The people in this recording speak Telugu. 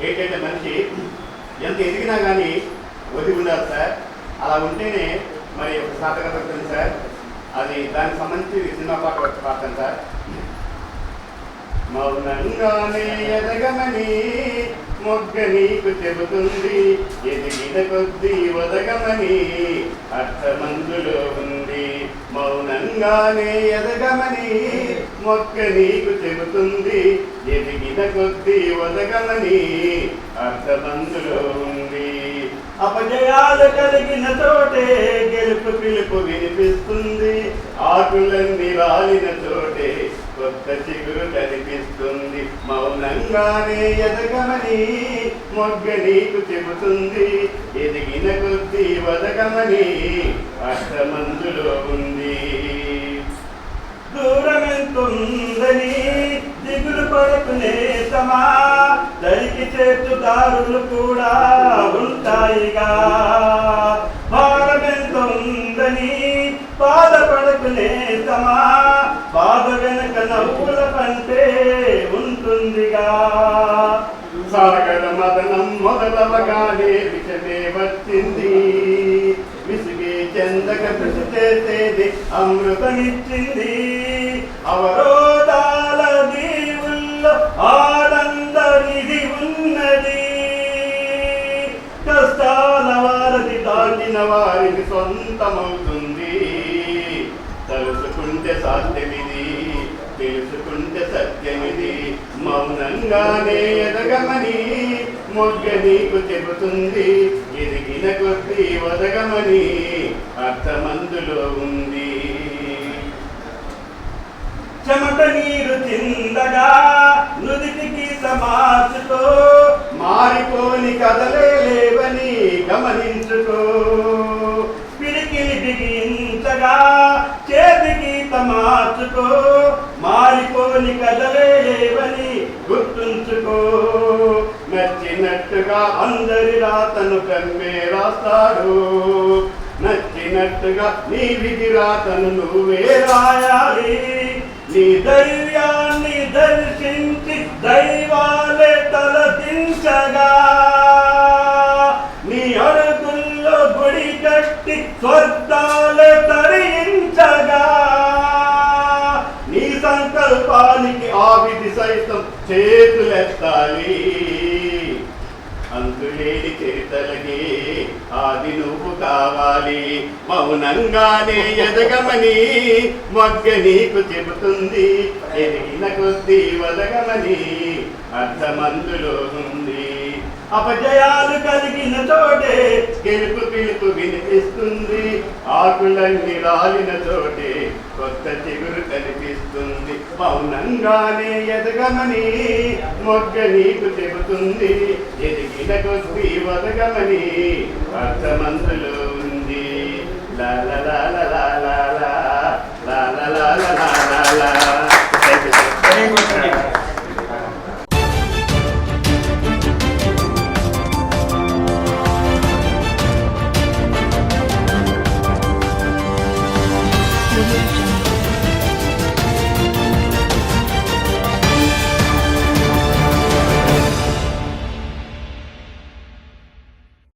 ఏంటంటే మనిషి ఎంత ఎదిగినా కానీ వదిలి ఉండాలి సార్. అలా ఉంటేనే మరి ఒక సాధకత ఉంటుంది సార్. అది దానికి సంబంధించి సినిమా పాట వచ్చి పాడతాను సార్. మౌనంగానే ఎదగమని మొగ్గ నీకు చెబుతుంది. ఎదిగిన కొద్దీ ఒదగమని అర్థమందులో ఉంది. మౌనంగానే ఎదగమని మొక్క నీకు చెబుతుంది. ఎదిగిన కొద్దీ వదగమని అర్థమందులో ఉంది. అపజయాలు కలిగిన చోటే గెలుపు పిలుపు వినిపిస్తుంది. ఆకులన్నీ రాలిన చోటే కొత్త చిగురు కనిపిస్తుంది మౌనంగానే ఎదగమని మొగ్గ నీకు చెబుతుంది. ఎదిగిన కొద్దీ వదగమని అష్టమందులో ఉంది. దూరమెంతుందని దిగులు పడుకునే సమా దరికి చేర్చుదారులు కూడా ఉంటాయిగా. భారమెంతుందని బాధపడుకునే సమా బాధ వెనక నవ్వుల కంటే ఉంటుందిగా. సాగర మదనం మొదలవగానే విషమే వచ్చింది. విసిగే చెందక కృషి చేసేది అమృతమిచ్చింది. అవరోధాల దీవుల్లో ఆనంద నిధి ఉన్నది. కష్టాల వారధి దాటిన వారికి సొంతమవుతుంది. తెలుసుకుంటే సాధ్యమిది తెలుసుకుంటే సత్యమిది. మౌనంగానే ఎదగమని మొగ్గ నీకు చెబుతుంది. ఎదిగిన కొద్దీ వదగమని అర్థమందులో ఉంది. చెమట నీరు తిందగా నుదిటికి సమాచుకో మారిపోని కదలే లేవని గమనించుకో. పిడికిలి బిగించగా చేతికి మారిపోని కదలే లేవని గుర్తుంచుకో. నచ్చినట్టుగా అందరి రాతను కమ్మే రాస్తాడు. నచ్చినట్టుగా నీ విధి రాతను నువ్వే రాయాలి. నీ ధైర్యాన్ని దర్శించి దైవాలే తలదించగా సంకల్పానికి ఆ సైతం చేతులెత్తాలి అంతులేని చరితలకి ఆది నువ్వు కావాలి. మౌనంగానే ఎదగమని మొగ్గ నీకు చెబుతుంది. ఎదిగిన కొద్దీ వదగమని అర్థమందులో ఉంది. అపజయాలు కలిగిన చోటే గెలుపు పిలుపు వినిపిస్తుంది ఆకులన్నీ రాలిన చోటే కొత్త చిగురు కనిపిస్తుంది మౌనంగానే ఎదగమని మొగ్గ నీకు చెబుతుంది ఎదిగిన కొద్ది వదగమని అర్థమంతులో ఉంది లాల లాల లా లా లా లా